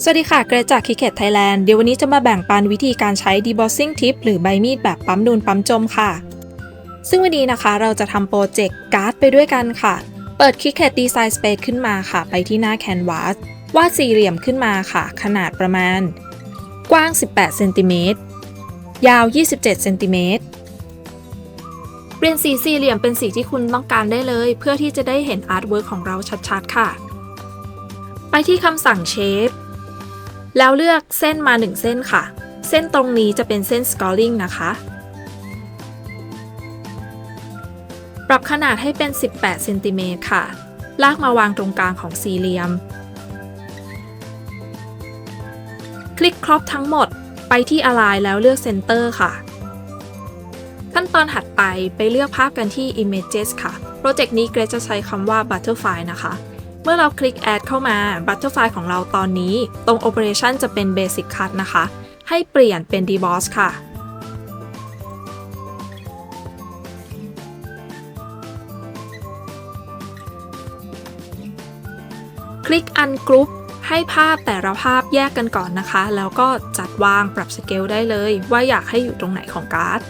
สวัสดีค่ะ เกรจากคิเ e ตไทยแลนด์ เดี๋ยววันนี้จะมาแบ่งปันวิธีการใช้ debossing tip หรือใบมีดแบบปั๊มนูนปั๊มจมค่ะ ซึ่งวันนี้นะคะเราจะทำโปรเจกต์การ์ดไปด้วยกันค่ะ เปิด Cricut Design Space ขึ้นมาค่ะ ไปที่หน้า Canvas วาดสี่เหลี่ยมขึ้นมาค่ะ ขนาดประมาณ กว้าง 18เซนติเมตรยาว 27เซนติเมตรเปลี่ยนสีสี่เหลี่ยมเป็นสีที่คุณต้องการได้เลย เพื่อที่จะได้เห็นอาร์ตเวิร์กของเราชัดๆค่ะ ไปที่คำสั่ง Shape แล้วเลือกเส้นมา 1 เส้นค่ะ เส้นตรงนี้จะเป็นเส้น scoring นะคะ ปรับขนาดให้เป็น 18 เซนติเมตรค่ะ ลากมาวางตรงกลางของสี่เหลี่ยม คลิกครอบทั้งหมดไปที่ Align แล้วเลือก Center ค่ะ ขั้นตอนถัดไปไปเลือกภาพกันที่ Images ค่ะ โปรเจกต์นี้เกรซจะใช้คำว่า Butterfly นะคะ เมื่อเราคลิก Add เข้ามา Butterfly ของเราตอนนี้ ตรง Operation จะเป็น Basic Cut นะคะ ให้เปลี่ยนเป็น Deboss ค่ะ คลิก Ungroup ให้ภาพแต่ละภาพแยกกันก่อนนะคะ แล้วก็จัดวางปรับสเกลได้เลย ว่าอยากให้อยู่ตรงไหนของการ์ด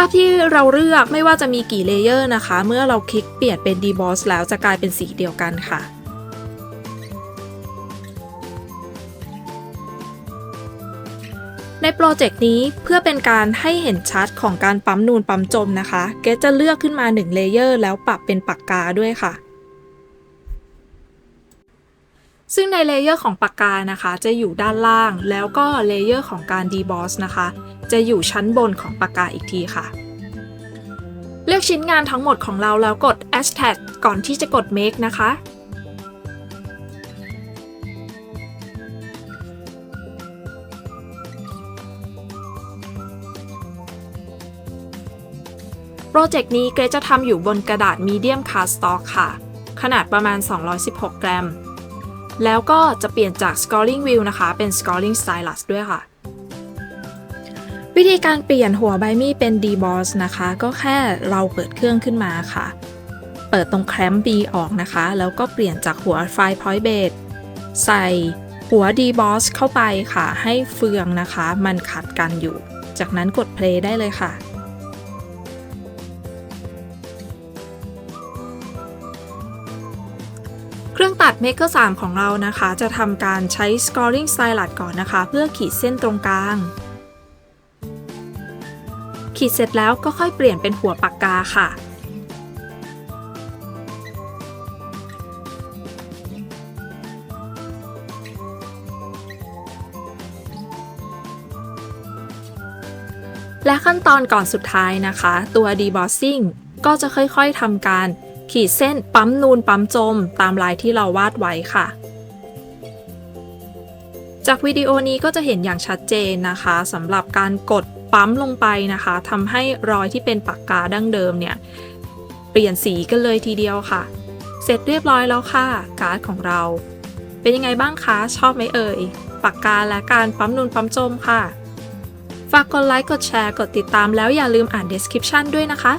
าพที่เราเลือกไม่ว่าจะมีกี่เลเยอร์นะคะ เมื่อเราคลิกเปลี่ยนเป็น deboss แล้วจะกลายเป็นสีเดียวกันค่ะในโปรเจกต์นี้เพื่อเป็นการให้เห็นชัดของการปั๊มนูนปั๊มจมนะคะ เกจะเลือกขึ้นมา1เลเยอร์แล้วปรับเป็นปากกาด้วยค่ะ ซึ่งในเลเยอร์ของปากกานะคะ จะอยู่ด้านล่าง แล้วก็เลเยอร์ของการ deboss นะคะ จะอยู่ชั้นบนของปากกาอีกทีค่ะ เลือกชิ้นงานทั้งหมดของเราแล้วกด hashtag ก่อนที่จะกด make นะคะ โปรเจกต์นี้เกรจะทำอยู่บนกระดาษ medium cardstock ค่ะ ขนาดประมาณ 216 กรัม แล้วก็จะเปลี่ยนจาก scoring wheel นะคะ เป็น scoring stylus ด้วยค่ะ วิธีการเปลี่ยนหัวใบมีดเป็น deboss นะคะ ก็แค่เราเปิดเครื่องขึ้นมาค่ะ เปิดตรงแคมป์ B ออกนะคะ แล้วก็เปลี่ยนจากหัว File Point Base ใส่หัว deboss เข้าไปค่ะ ให้เฟืองนะคะ มันขัดกันอยู่ จากนั้นกด play ได้เลยค่ะ เครื่องตัด Maker 3 ของเรานะคะ จะทำการใช้ scoring stylus ก่อนนะคะ เพื่อขีดเส้นตรงกลาง ขีดเสร็จแล้วก็ค่อยเปลี่ยนเป็นหัวปากกาค่ะ และขั้นตอนก่อนสุดท้ายนะคะ ตัว debossing ก็จะค่อยๆทำการ ขีดเส้นปั๊มนูนปั๊มจม ตามลายที่เราวาดไว้ค่ะ จากวิดีโอนี้ก็จะเห็นอย่างชัดเจนนะคะสำหรับการกดปั๊มลงไปนะคะทำให้รอยที่เป็นปากกาดั้งเดิมเนี่ย เปลี่ยนสีกันเลยทีเดียวค่ะ เสร็จเรียบร้อยแล้วค่ะ การ์ดของเรา เป็นยังไงบ้างคะ ชอบไหมเอ่ย ปากกาและการปั๊มนูนปั๊มจมค่ะ ฝากกดไลค์ กดแชร์ กดติดตามแล้วอย่าลืมอ่าน description ด้วยนะคะ